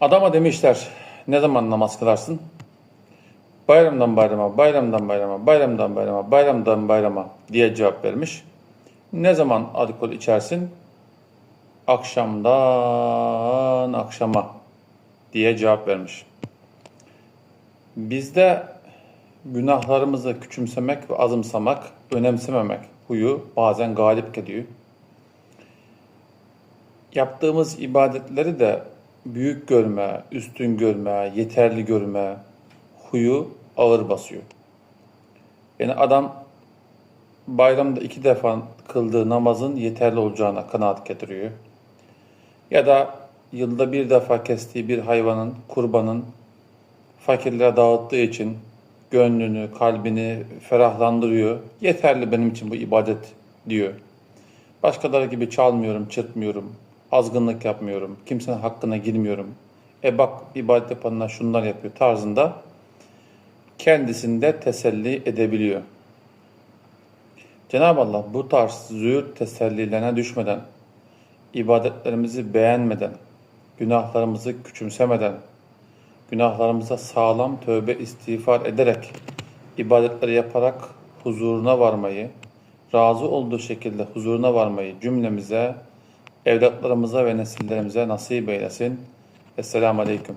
Adama demişler ne zaman namaz kılarsın? Bayramdan bayrama, bayramdan bayrama, bayramdan bayrama, bayramdan bayrama diye cevap vermiş. Ne zaman alkol içersin? Akşamdan akşama diye cevap vermiş. Bizde günahlarımızı küçümsemek ve azımsamak, önemsememek huyu bazen galip geliyor. Yaptığımız ibadetleri de büyük görme, üstün görme, yeterli görme huyu ağır basıyor. Yani adam bayramda iki defa kıldığı namazın yeterli olacağına kanaat getiriyor. Ya da yılda bir defa kestiği bir hayvanın, kurbanın fakirlere dağıttığı için gönlünü, kalbini ferahlandırıyor. Yeterli benim için bu ibadet diyor. Başkaları gibi çalmıyorum, çırpmıyorum, azgınlık yapmıyorum, kimsenin hakkına girmiyorum. E bak ibadet yapanlar şunlar yapıyor tarzında kendisinde teselli edebiliyor. Cenab-ı Allah bu tarz züğürt tesellilerine düşmeden, ibadetlerimizi beğenmeden, günahlarımızı küçümsemeden, günahlarımıza sağlam tövbe istiğfar ederek, ibadetleri yaparak huzuruna varmayı, razı olduğu şekilde huzuruna varmayı cümlemize, evlatlarımıza ve nesillerimize nasip eylesin. Esselamu Aleyküm.